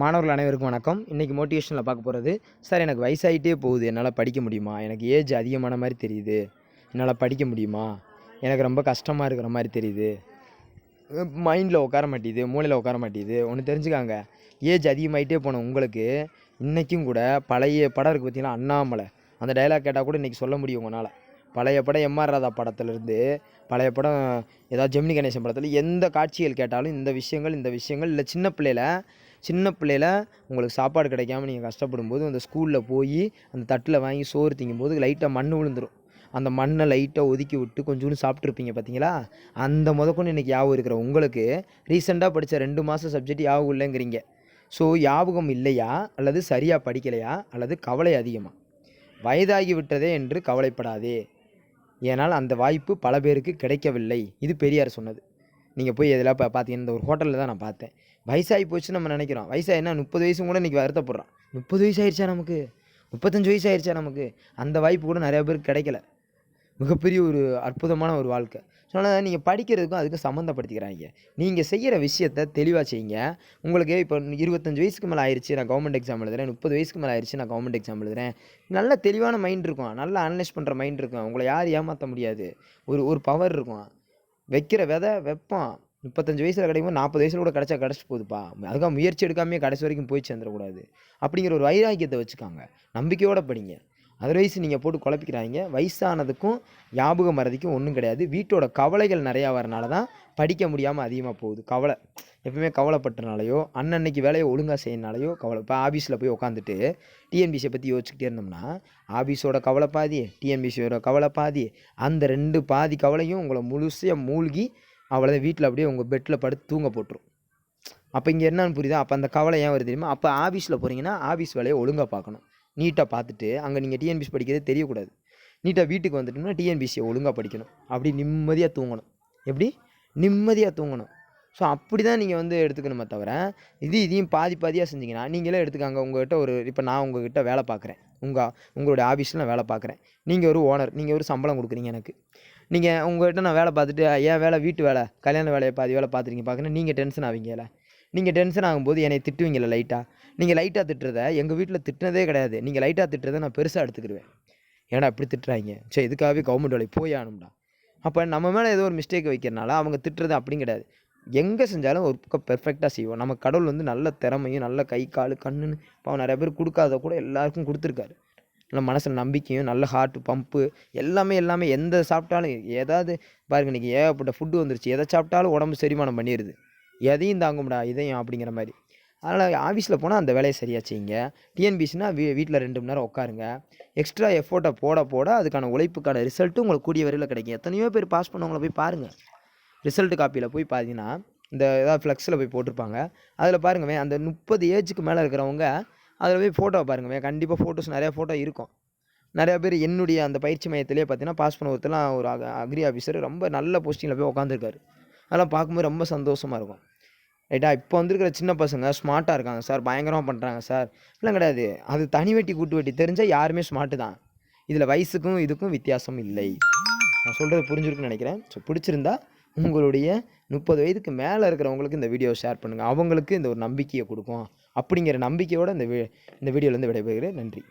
மாணவர்கள் அனைவருக்கும் வணக்கம். இன்றைக்கி மோட்டிவேஷனில் பார்க்க போகிறது சார் எனக்கு வயசாகிட்டே போகுது. என்னால் படிக்க முடியுமா? எனக்கு ஏஜ் அதிகமான மாதிரி தெரியுது. என்னால் படிக்க முடியுமா? எனக்கு ரொம்ப கஷ்டமாக இருக்கிற மாதிரி தெரியுது. மைண்டில் உட்கார மாட்டேது மூளையில் உட்கார மாட்டேங்குது ஒன்று தெரிஞ்சுக்காங்க. ஏஜ் அதிகமாகிட்டே போன உங்களுக்கு இன்றைக்கும் கூட பழைய படம் இருக்குது பார்த்திங்கன்னா அண்ணாமலை. அந்த டைலாக் கேட்டால் கூட இன்றைக்கி சொல்ல முடியும் உங்களால். பழைய படம் எம்ஆர் ராதா படத்துலேருந்து பழைய படம் ஏதாவது ஜெமினி கணேசன் படத்தில் எந்த காட்சிகள் கேட்டாலும் இந்த விஷயங்கள் இந்த விஷயங்கள் இல்லை சின்ன பிள்ளையில சின்ன பிள்ளையில உங்களுக்கு சாப்பாடு கிடைக்காம நீங்கள் கஷ்டப்படும் போது அந்த ஸ்கூலில் போய் அந்த தட்டில் வாங்கி சோறு திங்கும்போது லைட்டாக மண் விழுந்துரும். அந்த மண்ணை லைட்டாக ஒதுக்கி விட்டு கொஞ்சோண்டு சாப்பிட்ருப்பீங்க பார்த்தீங்களா அந்த முதக்கொண்டு இன்றைக்கி ஞாபகம் இருக்கிற உங்களுக்கு ரீசெண்டாக படித்த ரெண்டு மாதம் சப்ஜெக்ட் ஞாபகம் இல்லைங்கிறீங்க. ஸோ ஞாபகம் இல்லையா? அல்லது சரியாக படிக்கலையா? அல்லது கவலை அதிகமாக வயதாகி விட்டதே என்று கவலைப்படாதே. ஏனால் அந்த வாய்ப்பு பல பேருக்கு கிடைக்கவில்லை. இது பெரியார் சொன்னது. நீங்கள் போய் எதில் இப்போ பார்த்தீங்கன்னா இந்த ஒரு ஹோட்டலில் தான் நான் பார்த்தேன் வயசாகி போச்சுன்னு நம்ம நினைக்கிறோம். வயசாகினா முப்பது வயசு கூட இன்றைக்கி வருத்தப்படுறோம். முப்பது வயசு ஆயிடுச்சா நமக்கு? முப்பத்தஞ்சு வயசு ஆயிடுச்சா நமக்கு? அந்த வாய்ப்பு கூட நிறையா பேருக்கு கிடைக்கல. மிகப்பெரிய ஒரு அற்புதமான ஒரு வாழ்க்கை. ஸோ அதனால் நீங்கள் படிக்கிறதுக்கும் அதுக்கும் சம்மந்தப்படுத்திக்கிறாங்க நீங்கள் செய்கிற விஷயத்த தெளிவாக செய்யுங்க. உங்களுக்கு இப்போ இருபத்தஞ்சு வயசுக்கு மேலே ஆயிடுச்சு நான் கவர்மெண்ட் எக்ஸாம் எழுதுறேன். முப்பது வயசுக்கு மேலே ஆயிடுச்சு நான் கவர்மெண்ட் எக்ஸாம் எழுதுறேன். நல்ல தெளிவான மைண்ட் இருக்கும். நல்லா அனலைஸ் பண்ணுற மைண்ட் இருக்கும். உங்களை யார் ஏமாற்ற முடியாது. ஒரு ஒரு பவர் இருக்கும். வைக்கிற விதை வைப்பான். முப்பத்தஞ்சு வயசில் கிடைக்கும் நாற்பது வயசில் கூட கிடச்சா கிடச்சி போகுதுப்பா. அதுக்காக முயற்சி எடுக்காமே கடைசி வரைக்கும் போய் சேர்ந்துடக்கூடாது. அப்படிங்கிற ஒரு வைராக்கியத்தை வச்சுக்காங்க. நம்பிக்கையோடு படிங்க. அதர்வைஸ் நீங்கள் போட்டு குழப்பிக்கிறாங்க வயசானதுக்கும் ஞாபகம் மறதிக்கும் ஒன்றும் கிடையாது. வீட்டோட கவலைகள் நிறையா வரனால தான் படிக்க முடியாமல் அதிகமாக போகுது. கவலை. எப்பவுமே கவலைப்பட்டனாலையோ அன்னன்னைக்கு வேலையை ஒழுங்காக செய்யனாலையோ கவலை. இப்போ ஆஃபீஸில் போய் உட்காந்துட்டு டிஎன்பிசியை பற்றி யோசிச்சுக்கிட்டே இருந்தோம்னா ஆஃபீஸோட கவலை பாதி டிஎன்பிசியோட கவலை பாதி அந்த ரெண்டு பாதி கவலையும் உங்களை முழுசாக மூழ்கி அவ்வளோதான் வீட்டில் அப்படியே உங்கள் பெட்டில் படுத்து தூங்க போட்டுரும். அப்போ இங்கே என்னன்னு புரியுதா? அப்போ அந்த கவலை ஏன் வருது தெரியுமா? அப்போ ஆஃபீஸில் போகிறீங்கன்னா ஆஃபீஸ் வேலையை ஒழுங்காக பார்க்கணும். நீட்டாக பார்த்துட்டு அங்கே நீங்கள் டிஎன்பிசி படிக்கிறதே தெரியக்கூடாது. நீட்டாக வீட்டுக்கு வந்துட்டோம்னா டிஎன்பிசியை ஒழுங்காக படிக்கணும். அப்படி நிம்மதியாக தூங்கணும். எப்படி? நிம்மதியாக தூங்கணும். ஸோ அப்படி தான் நீங்கள் வந்து எடுத்துக்கணுமே தவிர இது இதையும் பாதி பாதியாக செஞ்சீங்கன்னா நீங்களே எடுத்துக்காங்க. உங்கள்கிட்ட ஒரு இப்போ நான் உங்கள்கிட்ட வேலை பார்க்குறேன். உங்கள் உங்களுடைய ஆஃபீஸில் நான் வேலை பார்க்குறேன். நீங்கள் ஒரு ஓனர் நீங்கள் ஒரு சம்பளம் கொடுக்குறீங்க எனக்கு. நீங்கள் உங்கள்கிட்ட நான் வேலை பார்த்துட்டு ஏன் வேலை? வீட்டு வேலை? கல்யாண வேலையை பாதி வேலை பார்த்துருக்கீங்க. பார்க்குறேன் நீங்கள் டென்ஷன் ஆவீங்கல்ல நீங்கள் டென்ஷன் ஆகும்போது என்னை திட்டுவீங்கல்ல லைட்டாக நீங்கள் லைட்டாக திட்டுறத எங்கள் வீட்டில் திட்டினதே கிடையாது. நீங்கள் லைட்டாக திட்டுறதை நான் பெருசாக எடுத்துக்கிடுவேன் ஏன்னா இப்படி திட்டுறாங்க? சரி இதுக்காகவே கவர்மெண்ட் வேலைக்கு போய் ஆகணும்டா. அப்போ நம்ம மேலே ஏதோ ஒரு மிஸ்டேக் வைக்கிறனால அவங்க திட்டுறது அப்படியும் கிடையாது. எங்கே செஞ்சாலும் ஒரு பக்கம் பெர்ஃபெக்டாக செய்வோம். நம்ம கடவுள் வந்து நல்ல திறமையும் நல்ல கை கால் கண்ணுன்னு இப்போ நிறைய பேர் கொடுக்காத கூட எல்லாருக்கும் கொடுத்துருக்காரு. நல்ல மனசில் நம்பிக்கையும் நல்ல ஹார்ட் பம்ப்பு எல்லாமே எல்லாமே எந்த சாப்பிட்டாலும் ஏதாவது பாருங்க இன்றைக்கி ஏகப்பட்ட ஃபுட்டு வந்துருச்சு. எதை சாப்பிட்டாலும் உடம்பு செரிமானம் பண்ணிடுது எதையும் தாங்கும்டா இதையும் அப்படிங்கிற மாதிரி. அதனால் ஆஃபீஸில் போனால் அந்த வேலையை சரியாக செய்யுங்க. டிஎன்பிசினா வீ வீட்டில் ரெண்டு மணி நேரம் உட்காருங்க. எக்ஸ்ட்ரா எஃபோர்ட்டை போட போட அதுக்கான உழைப்புக்கான ரிசல்ட்டும் உங்களுக்கு கூடிய வரையில் கிடைக்கும். எத்தனையோ பேர் பாஸ் பண்ணவங்கள போய் பாருங்கள் ரிசல்ட் காப்பியில் போய் பார்த்தீங்கன்னா இந்த ஏதாவது ஃப்ளெக்ஸில் போய் போட்டிருப்பாங்க. அதில் பாருங்கவே அந்த முப்பது ஏஜுக்கு மேலே இருக்கிறவங்க அதில் போய் ஃபோட்டோ பாருங்கவே கண்டிப்பாக ஃபோட்டோஸ் நிறையா ஃபோட்டோ இருக்கும். நிறையா பேர் என்னுடைய அந்த பயிற்சி மையத்திலே பார்த்தீங்கன்னா பாஸ் பண்ண ஒருத்தலாம் ஒரு அக்ரி ஆஃபீஸர் ரொம்ப நல்ல போஸ்டிங்கில் போய் உட்காந்துருக்காரு அதெல்லாம் பார்க்கும்போது ரொம்ப சந்தோஷமாக இருக்கும். ரைட்டா இப்போ வந்திருக்கிற சின்ன பசங்க ஸ்மார்ட்டாக இருக்காங்க சார் பயங்கரமாக பண்ணுறாங்க சார் இல்லை கிடையாது. அது தனி வெட்டி கூட்டு வெட்டி தெரிஞ்சால் யாருமே ஸ்மார்ட்டு தான். இதில் வயசுக்கும் இதுக்கும் வித்தியாசம் இல்லை. நான் சொல்கிறது புரிஞ்சிருக்குன்னு நினைக்கிறேன். ஸோ பிடிச்சிருந்தா உங்களுடைய முப்பது வயதுக்கு மேலே இருக்கிறவங்களுக்கு இந்த வீடியோவை ஷேர் பண்ணுங்கள் அவங்களுக்கு இந்த ஒரு நம்பிக்கையை கொடுக்கும். அப்படிங்கிற நம்பிக்கையோடு இந்த வீ இந்த வீடியோலேருந்து விடைபெறுகிறேன். நன்றி.